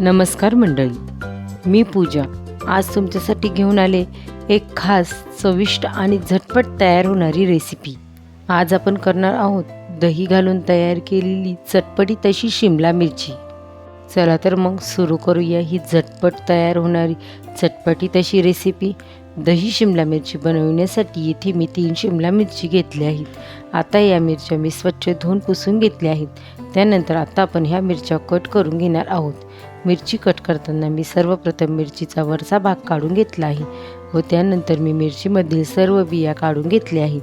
नमस्कार मंडळी मी पूजा. आज तुमच्यासाठी घेऊन आले एक खास चविष्ट आणि झटपट तयार होणारी रेसिपी आज आपण करणार आहोत दही घालून तयार केलेली चटपटी तशी शिमला मिरची. चला तर मग सुरू करूया ही झटपट तयार होणारी चटपटी तशी रेसिपी दही शिमला मिरची बनवण्यासाठी येथे मी तीन शिमला मिरची घेतल्या आहेत. आता या मिरच्या मी स्वच्छ धुवून पुसून घेतल्या आहेत. त्यानंतर आता आपण ह्या मिरच्या कट करून घेणार आहोत. मिरची कट करताना मी सर्वप्रथम मिरचीचा वरचा भाग काढून घेतला आहे व त्यानंतर मी मिरचीमधील सर्व बिया काढून घेतल्या आहेत.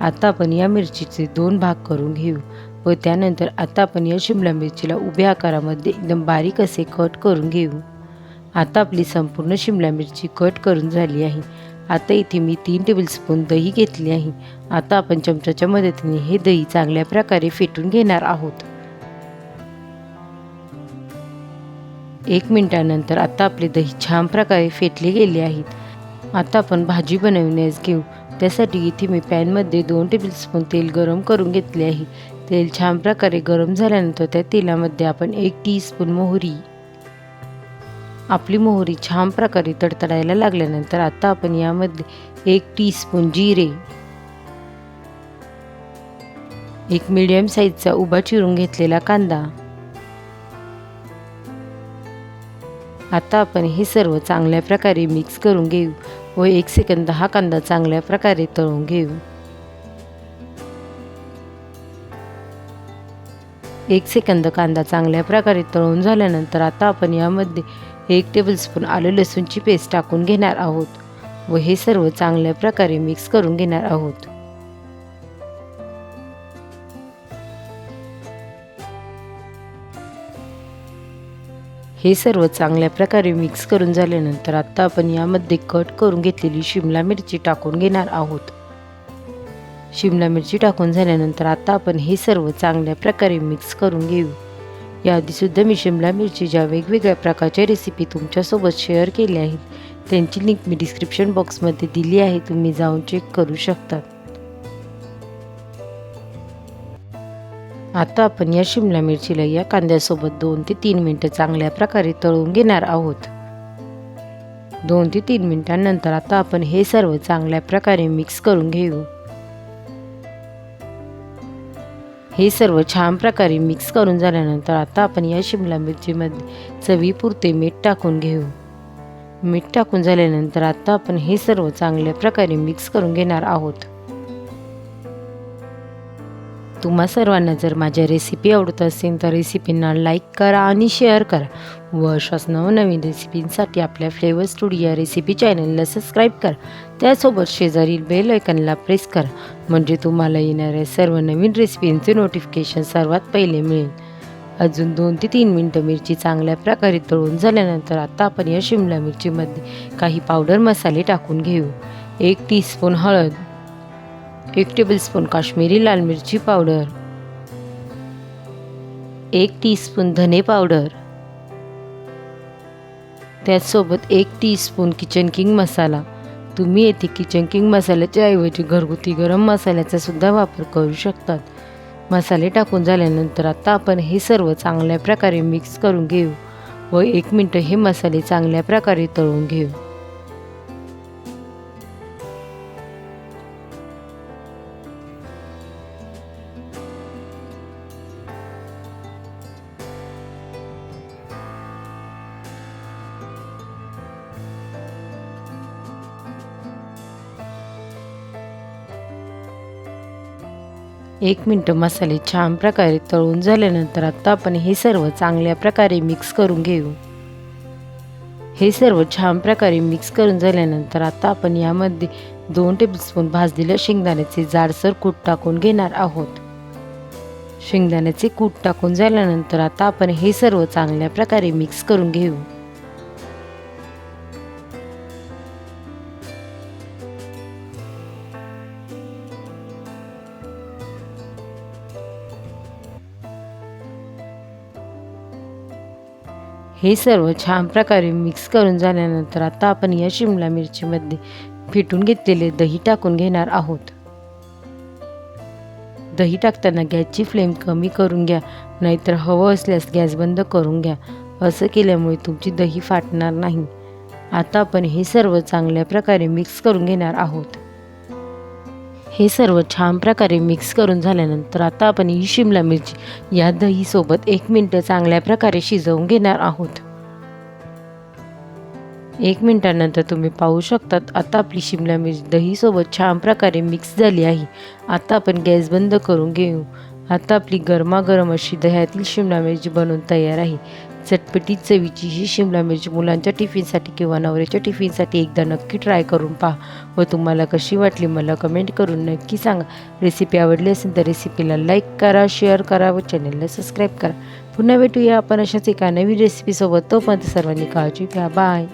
आता आपण या मिरचीचे दोन भाग करून घेऊ व त्यानंतर आता आपण या शिमला मिरचीला उभ्या आकारामध्ये एकदम बारीक असे कट करून घेऊ. आता आपली संपूर्ण शिमला मिरची कट करून झाली आहे. आता इथे मी तीन टेबलस्पून दही घेतली आहे. आता आपण चमच्याच्या मदतीने हे दही चांगल्या प्रकारे फेटून घेणार आहोत. एक मिनिटानंतर आता आपले दही छान प्रकारे फेटले गेले आहेत आता आपण भाजी बनवण्यास घेऊ. त्यासाठी इथे मी पॅनमध्ये दोन टेबलस्पून तेल गरम करून घेतले आहे. तेल छान प्रकारे गरम झाल्यानंतर त्या तेलामध्ये आपण एक टीस्पून मोहरी. आपली मोहरी छान प्रकारे तडतडायला लागल्यानंतर आता आपण यामध्ये एक टीस्पून जिरे. एक मीडियम साईजचा उभा चिरून घेतलेला कांदा. आता आपण हे सर्व चांगल्या प्रकारे मिक्स करून घेऊ व एक सेकंद हा कांदा चांगल्या प्रकारे तळून घेऊ. एक सेकंद कांदा चांगल्या प्रकारे तळून झाल्यानंतर आता आपण यामध्ये एक टेबलस्पून आलं लसूणची पेस्ट टाकून घेणार आहोत व हे सर्व चांगल्या प्रकारे मिक्स करून घेणार आहोत. हे सर्व चांगल्या प्रकारे मिक्स करून झाल्यानंतर आत्ता आपण यामध्ये कट करून घेतलेली शिमला मिरची टाकून घेणार आहोत. शिमला मिरची टाकून झाल्यानंतर आता आपण हे सर्व चांगल्या प्रकारे मिक्स करून घेऊ. याआधीसुद्धा मी शिमला मिरचीच्या वेगवेगळ्या प्रकारच्या रेसिपी तुमच्यासोबत शेअर केल्या आहेत त्यांची लिंक मी डिस्क्रिप्शन बॉक्समध्ये दिली आहे तुम्ही जाऊन चेक करू शकतात आता आपण या शिमला मिरचीला या कांद्यासोबत दोन ते तीन मिनटं चांगल्या प्रकारे तळून घेणार आहोत. दोन ते तीन मिनिटांनंतर आता आपण हे सर्व चांगल्या प्रकारे मिक्स करून घेऊ. हे सर्व छान प्रकारे मिक्स करून झाल्यानंतर आता आपण या शिमला मिरचीमध्ये चवीपुरते मीठ टाकून घेऊ. मीठ टाकून झाल्यानंतर आता आपण हे सर्व चांगल्या प्रकारे मिक्स करून घेणार आहोत. तुम्हा सर्वांना जर माझ्या रेसिपी आवडत असेल तर रेसिपींना लाईक करा आणि शेअर करा. व अशाच नवनवीन रेसिपींसाठी आपल्या फ्लेवर स्टुडिओ या रेसिपी चॅनलला सबस्क्राईब करा. त्यासोबत शेजारील बेल आयकनला प्रेस करा म्हणजे तुम्हाला येणाऱ्या सर्व नवीन रेसिपींचे नोटिफिकेशन सर्वात पहिले मिळेल. अजून दोन ते तीन मिनटं मिरची चांगल्या प्रकारे तळून झाल्यानंतर आता आपण या शिमला मिरचीमध्ये काही पावडर मसाले टाकून घेऊ. एक टीस्पून हळद एक टेबलस्पून काश्मीरी लाल मिरची पावडर एक टीस्पून धने पावडर त्याचसोबत एक टीस्पून किचन किंग मसाला तुम्ही येथे किचन किंग मसाल्याच्या ऐवजी घरगुती गरम मसाल्याचा सुद्धा वापर करू शकतात. मसाले टाकून झाल्यानंतर आता आपण हे सर्व चांगल्या प्रकारे मिक्स करून घेऊ व एक मिनटं हे मसाले चांगल्या प्रकारे तळून घेऊ. एक मिनटं मसाले छान प्रकारे तळून झाल्यानंतर आता आपण हे सर्व चांगल्या प्रकारे मिक्स करून घेऊ. हे सर्व छान प्रकारे मिक्स करून झाल्यानंतर आता आपण यामध्ये दोन टेबलस्पून भाजलेल्या शेंगदाण्याचे जाडसर कूट टाकून घेणार आहोत. शेंगदाण्याचे कूट टाकून झाल्यानंतर आता आपण हे सर्व चांगल्या प्रकारे मिक्स करून घेऊ. हे सर्व छान प्रकारे मिक्स करून झाल्यानंतर आता आपण या शिमला मिरचीमध्ये फिटून घेतलेले दही टाकून घेणार आहोत. दही टाकताना गॅसची फ्लेम कमी करून घ्या नाहीतर हवं असल्यास गॅस बंद करून घ्या. असं केल्यामुळे तुमची दही फाटणार नाही. आता आपण हे सर्व चांगल्या प्रकारे मिक्स करून घेणार आहोत. हे सर्व छान प्रकारे मिक्स करून झाल्यानंतर आता आपण ही शिमला मिरची या दहीसोबत एक मिनटं चांगल्या प्रकारे शिजवून घेणार आहोत. एक मिनटानंतर तुम्ही पाहू शकतात आता आपली शिमला मिरची दहीसोबत छान प्रकारे मिक्स झाली आहे. आता आपण गॅस बंद करून घेऊ. आता आपली गरमागरम अशी दह्यातील शिमला मिरची बनवून तयार आहे. चटपटीत चवीची ही शिमला मिरची मुलांच्या टिफिनसाठी किंवा नवऱ्याच्या टिफिनसाठी एकदा नक्की ट्राय करून पहा. व तुम्हाला कशी वाटली मला कमेंट करून नक्की सांगा. रेसिपी आवडली असेल तर रेसिपीला लाईक करा शेअर करा व चॅनलला सबस्क्राईब करा. पुन्हा भेटूया आपण अशाच एका नवीन रेसिपीसोबत तोपर्यंत सर्वांनी काळजी घ्या. बाय